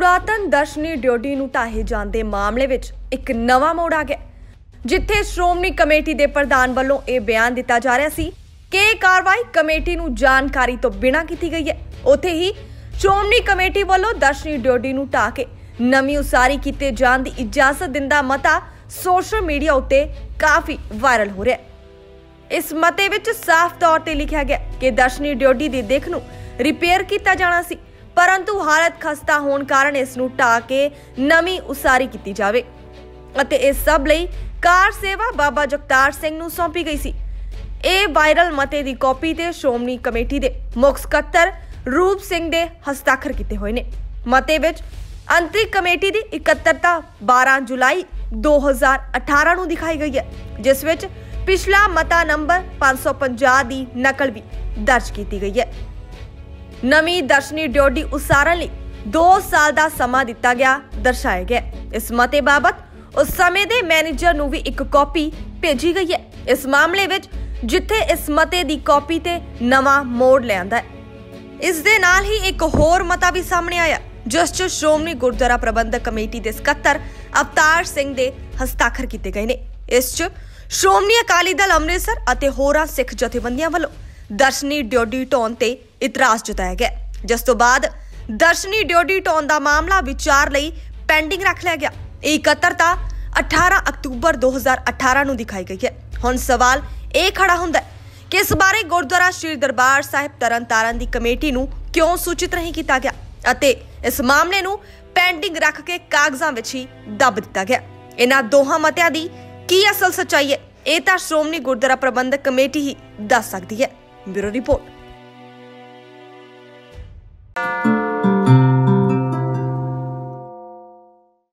ਪੁਰਾਤਨ ਦਰਸ਼ਨੀ ਡਿਊਟੀ ਨੂੰ ਢਾਹੇ ਜਾਣ ਦੇ ਮਾਮਲੇ ਵਿੱਚ ਇੱਕ ਨਵਾਂ ਮੋੜ ਆ ਗਿਆ। ਜਿੱਥੇ ਸ਼੍ਰੋਮਣੀ ਕਮੇਟੀ ਦੇ ਪ੍ਰਧਾਨ ਵੱਲੋਂ ਇਹ ਬਿਆਨ ਦਿੱਤਾ ਜਾ ਰਿਹਾ ਸੀ ਕਿ ਇਹ ਕਾਰਵਾਈ ਕਮੇਟੀ ਨੂੰ ਜਾਣਕਾਰੀ ਤੋਂ ਬਿਨਾਂ ਕੀਤੀ ਗਈ ਹੈ। ਉੱਥੇ ਹੀ ਸ਼੍ਰੋਮਣੀ ਕਮੇਟੀ ਵੱਲੋਂ ਦਰਸ਼ਨੀ ਡਿਊਟੀ ਨੂੰ ਢਾਹ ਕੇ ਨਵੀਂ ਉਸਾਰੀ ਕੀਤੇ ਜਾਣ ਦੀ ਇਜਾਜ਼ਤ ਦਿੰਦਾ ਮਤਾ ਸੋਸ਼ਲ ਮੀਡੀਆ ਉੱਤੇ ਕਾਫੀ ਵਾਇਰਲ ਹੋ ਰਿਹਾ ਹੈ। ਇਸ ਮਤੇ ਵਿੱਚ ਸਾਫ਼ ਤੌਰ ਤੇ ਲਿਖਿਆ ਗਿਆ ਕਿ ਦਰਸ਼ਨੀ ਡਿਊਟੀ ਦੀ ਦਿੱਖ ਨੂੰ ਰਿਪੇਅਰ ਕੀਤਾ ਜਾਣਾ ਸੀ। ਪਰੰਤੂ ਹਾਲਤ ਖਸਤਾ ਹੋਣ ਕਾਰਨ ਇਸ ਨੂੰ ਢਾ ਕੇ ਨਵੀਂ ਉਸਾਰੀ ਕੀਤੀ ਜਾਵੇ। ਅਤੇ ਇਸ ਸਭ ਲਈ ਕਾਰ ਸੇਵਾ ਬਾਬਾ ਜਗਤਾਰ ਸਿੰਘ ਨੂੰ ਸੌਂਪੀ ਗਈ ਸੀ। ਇਹ ਵਾਇਰਲ ਮਤੇ ਦੀ ਕਾਪੀ ਤੇ ਸ਼੍ਰੋਮਣੀ ਕਮੇਟੀ ਦੇ ਮੁੱਖ ਸਕੱਤਰ ਰੂਪ ਸਿੰਘ ਦੇ ਹਸਤਾਖਰ ਕੀਤੇ ਹੋਏ ਨੇ। ਮਤੇ ਵਿੱਚ ਅੰਤਰਿਕ ਕਮੇਟੀ ਦੀ ਇਕੱਤਰਤਾ 12 ਜੁਲਾਈ 2018 ਨੂੰ ਦਿਖਾਈ ਗਈ ਹੈ, ਜਿਸ ਵਿੱਚ ਪਿਛਲਾ ਮਤਾ ਨੰਬਰ 550 ਦੀ ਨਕਲ ਵੀ ਦਰਜ ਕੀਤੀ ਗਈ ਹੈ। ਨਵੀਂ ਦਰਸ਼ਨੀ ਡਿਓਡੀ ਉਸਾਰਨ ਲਈ 2 ਸਾਲ ਦਾ ਸਮਾਂ ਦਿੱਤਾ ਗਿਆ, ਦਰਸਾਇਆ ਗਿਆ। ਇਸ ਮਤੇ ਬਾਬਤ ਉਸ ਸਮੇਂ ਦੇ ਮੈਨੇਜਰ ਨੂੰ ਵੀ ਇੱਕ ਕਾਪੀ ਭੇਜੀ ਗਈ ਹੈ। ਇਸ ਮਾਮਲੇ ਵਿੱਚ ਜਿੱਥੇ ਇਸ ਮਤੇ ਦੀ ਕਾਪੀ ਤੇ ਨਵਾਂ ਮੋੜ ਲਿਆਂਦਾ ਹੈ। ਇਸ ਦੇ ਨਾਲ ਹੀ ਇੱਕ ਹੋਰ ਮਤਾ ਵੀ ਸਾਹਮਣੇ ਆਇਆ। ਜਿਸ 'ਚ ਸ਼੍ਰੋਮਣੀ ਗੁਰਦੁਆਰਾ ਪ੍ਰਬੰਧਕ ਕਮੇਟੀ ਦੇ ਸਕੱਤਰ ਅਵਤਾਰ ਸਿੰਘ ਦੇ ਹਸਤਾਖਰ ਕੀਤੇ ਗਏ ਨੇ। ਇਸ 'ਚ ਸ਼੍ਰੋਮਣੀ ਅਕਾਲੀ ਦਲ ਅੰਮ੍ਰਿਤਸਰ ਅਤੇ ਹੋਰਾਂ ਸਿੱਖ ਜਥੇਬੰਦੀਆਂ ਵੱਲੋਂ ਦਰਸ਼ਨੀ ਡਿਓਡੀ ਟੋਨ ਤੇ ਇਤਰਾਜ਼ ਜਤਾਇਆ ਗਿਆ। ਜਿਸ ਤੋਂ ਬਾਅਦ ਦਰਸ਼ਨੀ ਡਿਓਡੀ ਟੋਨ ਦਾ ਮਾਮਲਾ ਵਿਚਾਰ ਲਈ ਪੈਂਡਿੰਗ ਰੱਖ ਲਿਆ ਗਿਆ। ਇਹ ਇਕੱਤਰਤਾ 18 ਅਕਤੂਬਰ 2018 ਨੂੰ ਦਿਖਾਈ ਗਈ ਹੈ। ਹੁਣ ਸਵਾਲ ਇਹ ਖੜਾ ਹੁੰਦਾ ਹੈ ਕਿ ਇਸ ਬਾਰੇ ਗੁਰਦੁਆਰਾ ਸ਼੍ਰੀ ਦਰਬਾਰ ਸਾਹਿਬ ਤਰਨਤਾਰਨ ਦੀ ਕਮੇਟੀ ਨੂੰ ਕਿਉਂ ਸੂਚਿਤ ਨਹੀਂ ਕੀਤਾ ਗਿਆ ਅਤੇ ਇਸ ਮਾਮਲੇ ਨੂੰ ਪੈਂਡਿੰਗ ਰੱਖ ਕੇ ਕਾਗਜ਼ਾਂ ਵਿੱਚ ਹੀ ਦੱਬ ਦਿੱਤਾ ਗਿਆ। ਇਹਨਾਂ ਦੋਹਾਂ ਮਤਿਆਂ ਦੀ ਕੀ ਅਸਲ ਸੱਚਾਈ ਹੈ, ਇਹ ਤਾਂ ਸ਼੍ਰੋਮਣੀ ਗੁਰਦੁਆਰਾ ਪ੍ਰਬੰਧਕ ਕਮੇਟੀ ਹੀ ਦੱਸ ਸਕਦੀ ਹੈ। Bureau report.